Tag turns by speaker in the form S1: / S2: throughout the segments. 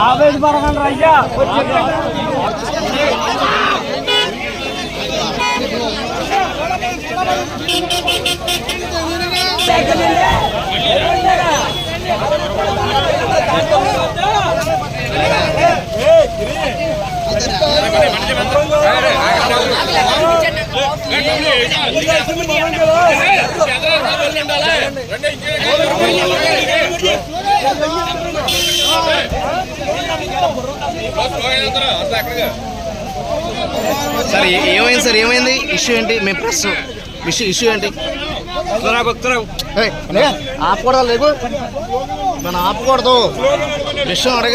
S1: ఆవేశపడకండి అయ్యా
S2: సార్ ఏమైంది సార్? ఏమైంది? ఇష్యూ ఏంటి? మీ ప్రెస్ ఇష్యూ ఇష్యూ ఏంటి? ఆపకూడదు లేకు మనం ఆపకూడదు. విషయం అడగ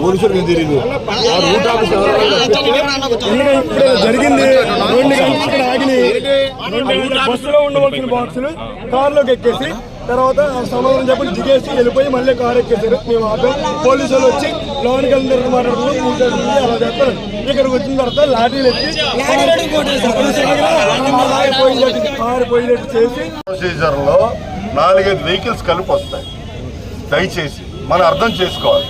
S3: పోలీసులకు తెలియదు ఆ రూట్ ఆఫీస్
S1: జరిగింది రెండు గంటలు ఆగినాయి బస్సులో ఉండవలసిన బాక్సులు కారులోకి ఎక్కేసి తర్వాత సమాధానం చెప్పి దిగేసి వెళ్ళిపోయి మళ్ళీ కారు ఎక్కేసారు మేము ఆటో పోలీసు వాళ్ళు వచ్చి లోనికి వెళ్ళిన తర్వాత మాట్లాడుతున్నాం అలా చేస్తారు ఇక్కడికి వచ్చిన తర్వాత లాఠీలు ఎత్తి కారు పోయినట్టు చేసి
S3: ప్రొసీజర్లో నాలుగైదు వెహికల్స్ కలిపి వస్తాయి. దయచేసి మనం అర్థం చేసుకోవాలి.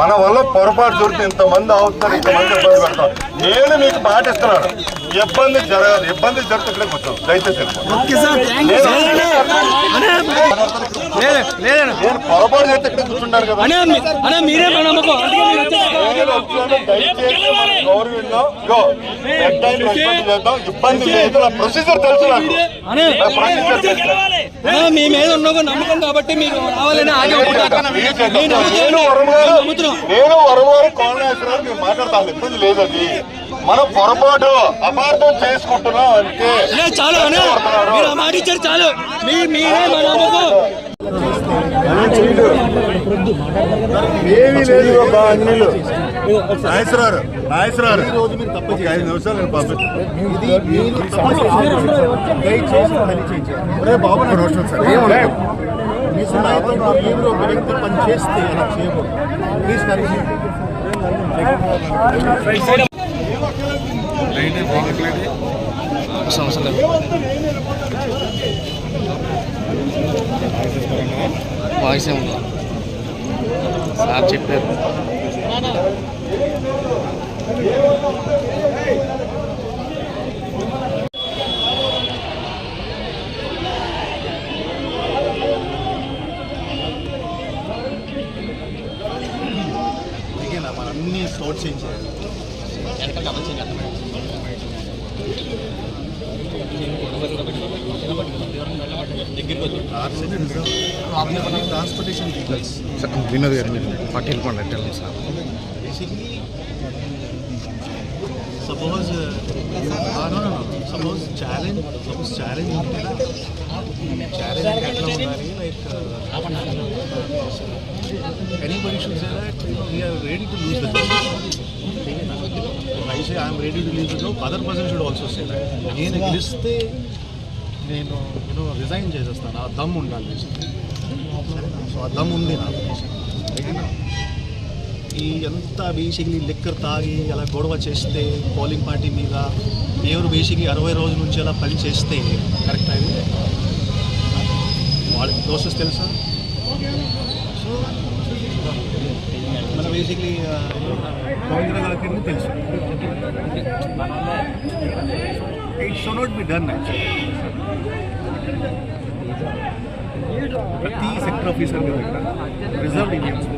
S3: మన వల్ల పొరపాటు దొరికితే ఇంతమంది అవుతున్నారు ఇంతమంది ఇబ్బంది పెడతాం నేను మీకు పాటిస్తున్నాను. ఇబ్బంది జరగదు. ఇబ్బంది జరిగితే ఇక్కడే కూర్చోం. దయచేసి. నేను- పొరపాటు చేస్తే ఇక్కడే కూర్చుంటారు కదా. దయచేసి మన. ఇబ్బంది లేదు. నా ప్రొసీజర్ తెలుసు నాకు. ప్రొసీజర్ తెలుసు.
S4: మీ మీద ఉన్న నమ్మకం కాబట్టి మీరు రావాలని ఆగి
S3: నేను మీరు మాట్లాడతాను ఇబ్బంది లేదు అది. మనం పొరపాటు అపార్థం చేసుకుంటున్నాం అంతే.
S4: చాలు అనే మీరు ఆ మాట ఇచ్చారు చాలు. మీ మీరే మా నమ్మకం.
S3: ఏమీ లేదు అన్నిలు. ఐదు నిమిషాలు నేను పంపిస్తాను ఒరే బాబు నా రోషన్ సార్. ఏమన్నా మీ నాతో ఈవిడ ఒక వ్యక్తి పని చేస్తే అలా చేయకూడదు. ప్లీజ్
S2: సమస్య లేదు వాయిస్ ఏముందా? సార్ చెప్పారు.
S3: అన్ని స్టోర్ చేయించారు ట్రాన్స్పోర్టేషన్ వెహికల్స్
S2: సార్, వినోద్ గారు మీరు పట్టేలు పండి sir.
S3: Basically suppose uh, no no no suppose challenge suppose challenge ఉంటే challenge ఎట్లా ఉండాలి like
S5: anybody should say that you know, we are ready to lose the job. If I say I am ready to lose the job, other person should also say that. నేను గెలిస్తే నేను నేను resign చేసేస్తాను ఆ దమ్ ఉండాలి so ఆ దమ్ ఉంది నాకు ఈ ఎంత బేసిక్లీ లిక్కర్ తాగి అలా గొడవ చేస్తే పోలింగ్ పార్టీ మీద ఎవరు బేసిక్లీ అరవై రోజుల నుంచి అలా పని చేస్తే కరెక్ట్ అయింది వాళ్ళకి ప్రోసెస్ తెలుసా? సో మన బేసిక్లీ గోవింద్ర గారికి తెలుసు. It should not be done ప్రతి సెక్టర్ ఆఫీసర్ దగ్గర రిజర్వ్డ్ ఈవీఎంస్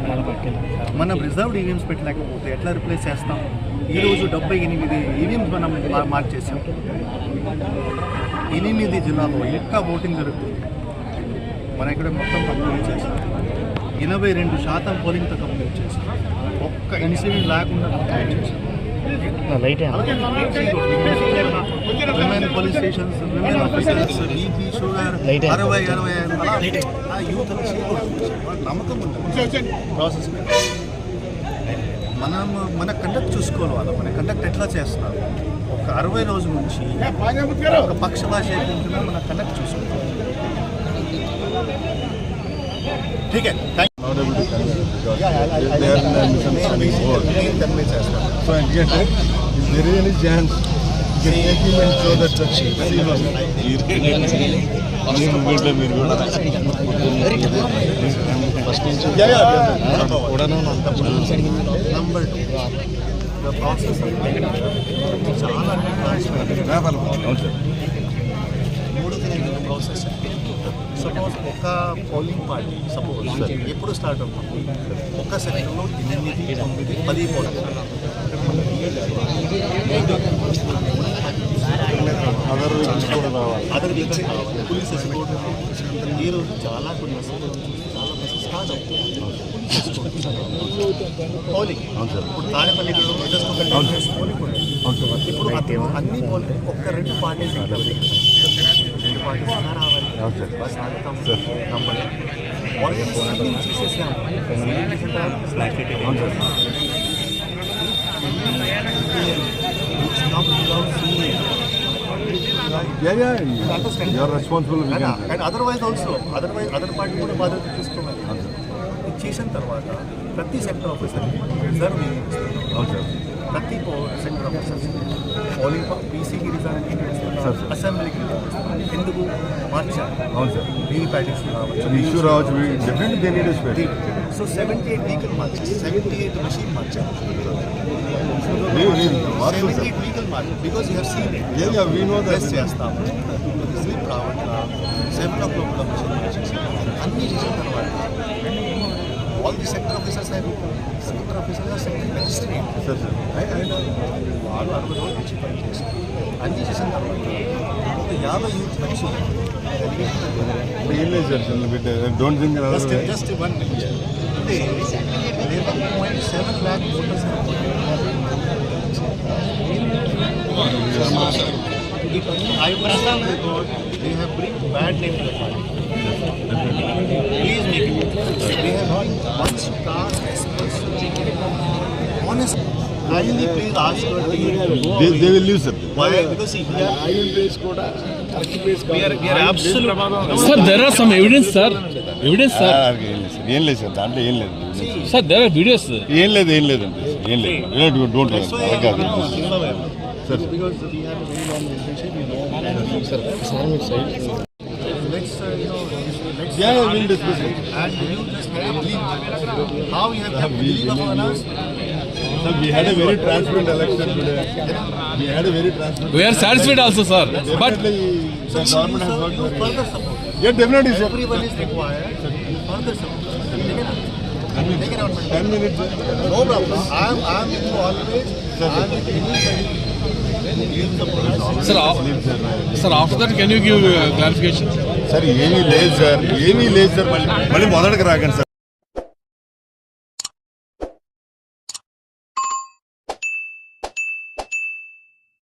S5: మనం రిజర్వ్డ్ ఈవీఎంస్ పెట్టలేకపోతే ఎట్లా రిప్లేస్ చేస్తాం? ఈరోజు డెబ్బై ఎనిమిది ఈవీఎంస్ మనం మార్చేసాం ఎనిమిది జిల్లాలో ఇంకా ఓటింగ్ జరుగుతుంది. మన ఇక్కడ మొత్తం కంప్లీట్ చేస్తాం ఎనభై రెండు శాతం పోలింగ్తో కంప్లీట్ చేస్తాం ఒక్క ఇన్సిడెంట్ లేకుండా కంప్లీట్ చేస్తాం Women police stations women officers BP sugar అరవై అరవై ఐదు అలా ఆ యూత్ అని చేయకూడదు వాళ్ళకి నమ్మకం ఉంది ప్రాసెస్ మీద. మనం మన కండక్ట్ చూసుకోవాలి మన కండక్ట్ ఎట్లా చేస్తున్నారు ఒక అరవై రోజుల నుంచి ఒక పక్షపాత చేయకుండా మన కండక్ట్ చూసుకోవాలి ठीक है thank
S3: So again, is there any chance
S5: number two మూడు ప్రాసెస్ సపోజ్ ఒక పోలింగ్ పార్టీ సపోజ్ ఎప్పుడు స్టార్ట్ అవుతుంది? ఒక సెక్షన్లో ఎనిమిది తొమ్మిది పది పోలింగ్ అదర్ ఇచ్చి పోలీస్ ఎస్కోట్ ఈ రోజు చాలా కొన్ని చాలా బస్సెస్ స్టార్ట్ అవుతుంది ఇప్పుడు తాడేపల్లి జస్ట్ ఇప్పుడు అతను అన్ని పోలింగ్ ఒక్క రెండు పార్టీస్ రెండు పార్టీస్ రావాలి bus ఆగుతాం already
S3: Yeah, yeah, you are responsible. We can.
S5: And otherwise also otherwise other party కూడా బాధ్యత తీసుకోవాలి ఇది చేసిన తర్వాత ప్రతి సెక్టర్ ఆఫీసర్ రిజర్వ్ ప్రతి సెక్టర్ ఆఫీసర్స్ పోలింగ్ పీసీకి రిజర్వ్ అసెంబ్లీకి. ఎందుకు మార్చాలి
S3: అవును సార్
S5: వీవీ ప్యాటిక్స్ రావచ్చు
S3: ఇష్యూ రావచ్చు definitely they need spare
S5: so seventy eight vehicle మార్చాలి సెవెంటీ ఎయిట్ మెషిన్ మార్చాలి సెవెంటీ ఎయిట్ వెహికల్ మార్చాలి because you have seen it
S3: Yeah, yeah, we know that.
S5: Press చేస్తాము స్లిప్ రావట్లా సెవెన్ ఓ క్లాక్ కూడా machine మార్చేసి అన్నీ చేసిన తర్వాత all the sector officers sector officers sector magistrate
S3: sir sir
S5: వాళ్ళు అరవై రోజులు వచ్చి పనిచేస్తారు అన్నీ చేసిన తర్వాత ఒక యాభై యూత్ వచ్చి
S3: ఏం లేదు sir don't think
S5: just just day, there were 0.7 lakh voters in I was told by God, they have bring bad name to the party. Please make it. They have not one star Honest. Kindly please ask her to
S3: they,
S5: they
S3: will lose it.
S5: Why? Because see, here, iron base quota, turkey base quota. We are, we are absolute.
S6: Sir, there are some evidence, sir. Evidence, sir. Ah, okay.
S3: ఏం లేదు sir దాంట్లో ఏం లేదు
S6: Sir, there are videos.
S3: ఏం లేదు ఏం లేదండి ఏం లేదు డోంట్ కాదు
S5: Sir, because we have a very long relationship, we know. Sir, let's, uh, you know, let's.
S3: Yeah, yeah, we'll discuss it.
S5: And you just believe how you have kept believe upon us.
S3: Sir, we had a very transparent election today. We had a very transparent.
S6: We are satisfied also, sir. But
S3: Definitely, the government has worked
S5: further support.
S3: Yeah, definitely, sir.
S5: Everyone is required, you further support. Take it out. Take it out. man.
S3: Ten minutes.
S5: No problem. I am, I am with you always. I am with anybody.
S6: Sir, sir, after that, can you give uh, clarification?
S3: Sir ఏమీ లేదు sir ఏమీ లేదు sir మళ్ళీ మళ్ళీ మొదటికి రాకండి sir